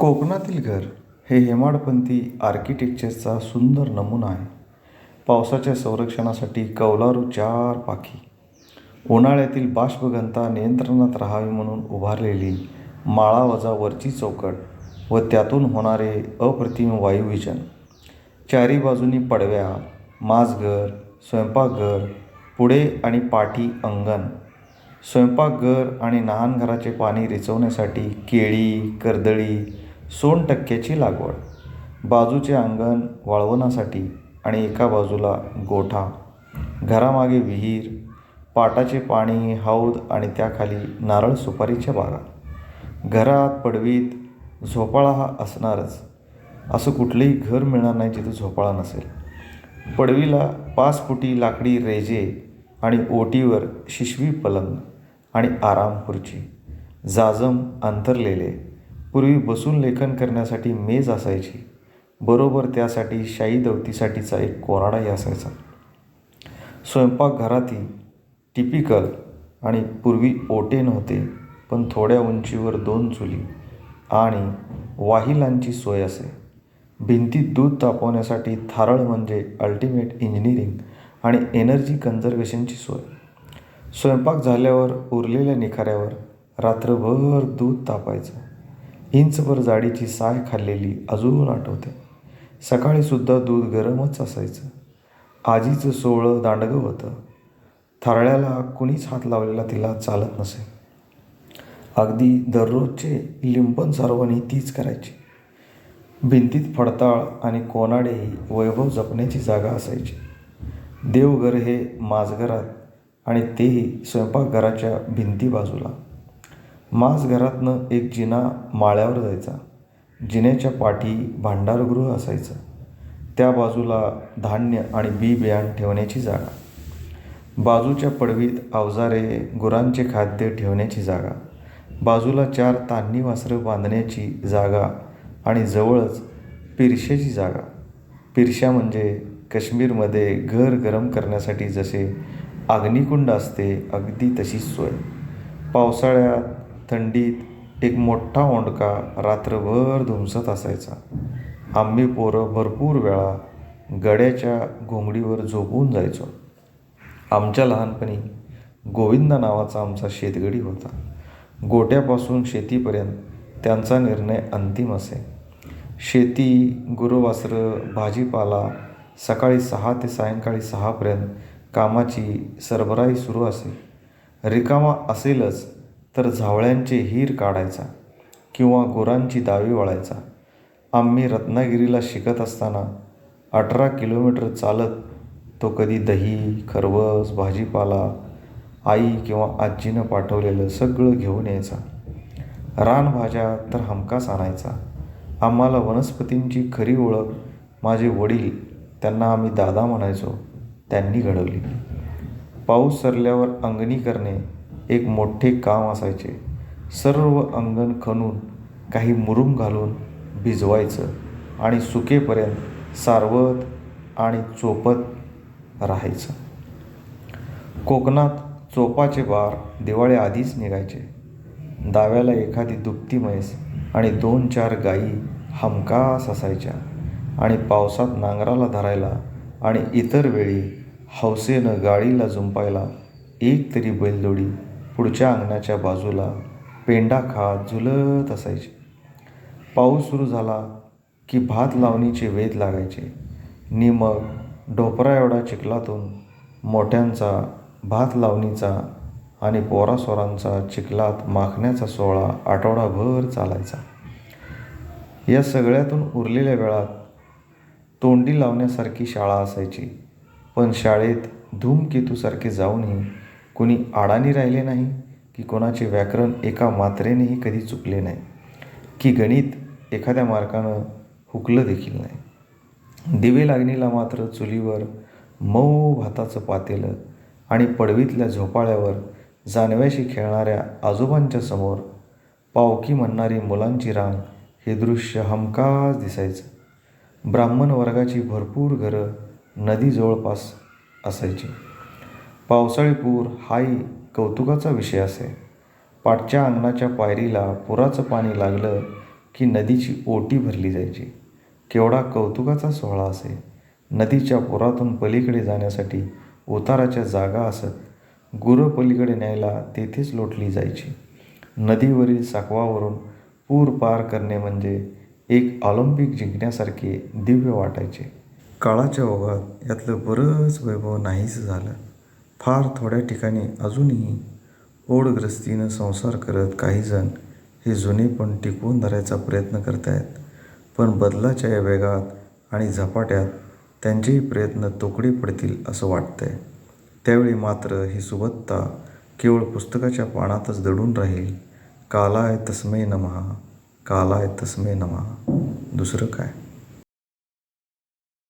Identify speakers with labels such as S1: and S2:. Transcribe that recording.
S1: कोकणातील घर हे हेमाडपंथी आर्किटेक्चरचा सुंदर नमुना आहे. पावसाच्या संरक्षणासाठी कौलारू चार पाखी उन्हाळ्यातील बाष्पगंता नियंत्रणात राहावी म्हणून उभारलेली माळावजा वरची चौकट व त्यातून होणारे अप्रतिम वायुविजन. चारी बाजूनी पडव्या माजघर स्वयंपाकघर पुढे आणि पाठी अंगण. स्वयंपाकघर आणि न्हाणघराचे पाणी रिचवण्यासाठी केळी कर्दळी सोन टक्क्याची लागवड. बाजूचे अंगण वाळवण्यासाठी आणि एका बाजूला गोठा घरामागे विहीर पाटाचे पाणी हौद आणि त्याखाली नारळ सुपारीच्या बागा. घरात पडवीत झोपाळा हा असणारच. असं कुठलंही घर मिळणार नाही जिथं झोपाळा नसेल. पडवीला पाच फुटी लाकडी रेजे आणि ओटीवर शिशवी पलंग आणि आराम खुर्ची. जाजम अंतरलेले पूर्वी बसून लेखन करण्यासाठी मेज असायची. बरोबर त्यासाठी शाई दवतीसाठीचा एक कोराडाही असायचा. स्वयंपाकघरातही टिपिकल आणि पूर्वी ओटे नव्हते पण थोड्या उंचीवर दोन चुली आणि वाहिलांची सोय असे. भिंतीत दूध तापवण्यासाठी थारळ म्हणजे अल्टिमेट इंजिनिअरिंग आणि एनर्जी कन्झर्वेशनची सोय. स्वयंपाक झाल्यावर उरलेल्या निखाऱ्यावर रात्रभर दूध तापायचं. इंचभर जाडीची साय खाल्लेली अजून आठवते. सकाळीसुद्धा दूध गरमच असायचं. आजीचं सोवळं दांडगं होतं. थारळ्याला कुणीच हात लावलेला तिला चालत नसे. अगदी दररोजचे लिंपन सारवणी तीच करायची. भिंतीत फडताळ आणि कोनाडेही वैभव जपण्याची जागा असायची. देवघर हे माझघरात आणि तेही स्वयंपाकघराच्या भिंती बाजूला. माझघरातनं एक जिना माळ्यावर जायचा. जिन्याच्या पाठी भांडारगृह असायचं. त्या बाजूला धान्य आणि बी बियाण ठेवण्याची जागा. बाजूच्या पडवीत अवजारे गुरांचे खाद्य ठेवण्याची जागा. बाजूला चार तान्ही वासरं बांधण्याची जागा आणि जवळच पिरशेची जागा. पिरश्या म्हणजे काश्मीरमध्ये घर गरम करण्यासाठी जसे अग्निकुंड असते अगदी तशीच सोय. पावसाळ्यात थंडीत एक मोठा ओंडका रात्रभर धुमसत असायचा. आम्ही पोरं भरपूर वेळा गड्याच्या घोंगडीवर झोपून जायचो. आमच्या लहानपणी गोविंदा नावाचा आमचा शेतगडी होता. गोट्यापासून शेतीपर्यंत त्यांचा निर्णय अंतिम असे. शेती गुरुवासरं भाजीपाला सकाळी सहा ते सायंकाळी सहापर्यंत कामाची सरबराई सुरू असे. रिकामा असेलच तर झावळ्यांचे हीर काढायचा किंवा गुरांची दावी वळायचा. आम्ही रत्नागिरीला शिकत असताना अठरा किलोमीटर चालत तो कधी दही खरवस भाजीपाला आई किंवा आजीनं पाठवलेलं सगळं घेऊन यायचा. रानभाज्या तर हमखास आणायचा. आम्हाला वनस्पतींची खरी ओळख माझे वडील त्यांना आम्ही दादा म्हणायचो त्यांनी घडवली. पाऊस सरल्यावर अंगणी करणे एक मोठे काम असायचे. सर्व अंगण खणून काही मुरुम घालून भिजवायचं आणि सुकेपर्यंत सारवत आणि चोपत राहायचं. कोकणात चोपाचे बार दिवाळे आधीच निघायचे. दाव्याला एखादी दुभती म्हैस आणि दोन चार गायी हमखास असायच्या आणि पावसात नांगराला धरायला आणि इतर वेळी हौसेनं गाडीला झुंपायला एक तरी बैलजोडी पुढच्या अंगणाच्या बाजूला पेंडा खात झुलत असायची. पाऊस सुरू झाला की भात लावणीचे वेध लागायचे. नि मग ढोपरा एवढा चिखलातून मोठ्यांचा भात लावणीचा आणि पोरासोरांचा चिखलात माखण्याचा सोहळा आठवडाभर चालायचा. या सगळ्यातून उरलेल्या वेळात तोंडी लावण्यासारखी शाळा असायची. पण शाळेत धूमकेतूसारखे जाऊनही कोणी आडानी राहिले नाही की कोणाचे व्याकरण एका मात्रेनेही कधी चुकले नाही की गणित एखाद्या मार्कानं हुकलं देखील नाही. दिवे लागणीला मात्र चुलीवर मऊ भाताचं पातेलं आणि पडवीतल्या झोपाळ्यावर जानव्याशी खेळणाऱ्या आजोबांच्या समोर पावकी म्हणणारी मुलांची रांग हे दृश्य हमखास दिसायचं. ब्राह्मण वर्गाची भरपूर घरं नदी जवळपास असायची. पावसाळी पूर हाही कौतुकाचा विषय असे. पाठच्या अंगणाच्या पायरीला पुराचं पाणी लागलं की नदीची ओटी भरली जायची. केवढा कौतुकाचा सोहळा असे. नदीच्या पुरातून पलीकडे जाण्यासाठी उताराच्या जागा असत गुरं पलीकडे न्यायला तेथेच लोटली जायची. नदीवरील साकवावरून पूर पार करणे म्हणजे एक ऑलिम्पिक जिंकण्यासारखे दिव्य वाटायचे. काळाच्या ओघात यातलं बरंच वैभव नाहीच झालं. फार थोड्या ठिकाणी अजूनही ओढग्रस्तीनं संसार करत काहीजण हे जुने पण टिकवून धरायचा प्रयत्न करतायत. पण बदलाच्या या वेगात आणि झपाट्यात त्यांचेही प्रयत्न तोकडी पडतील असं वाटतंय. त्यावेळी मात्र ही सुबत्ता केवळ पुस्तकाच्या पानातच दडून राहील. कालाय तस्मै काला कालाय तस्मै नमहा दुसरं काय?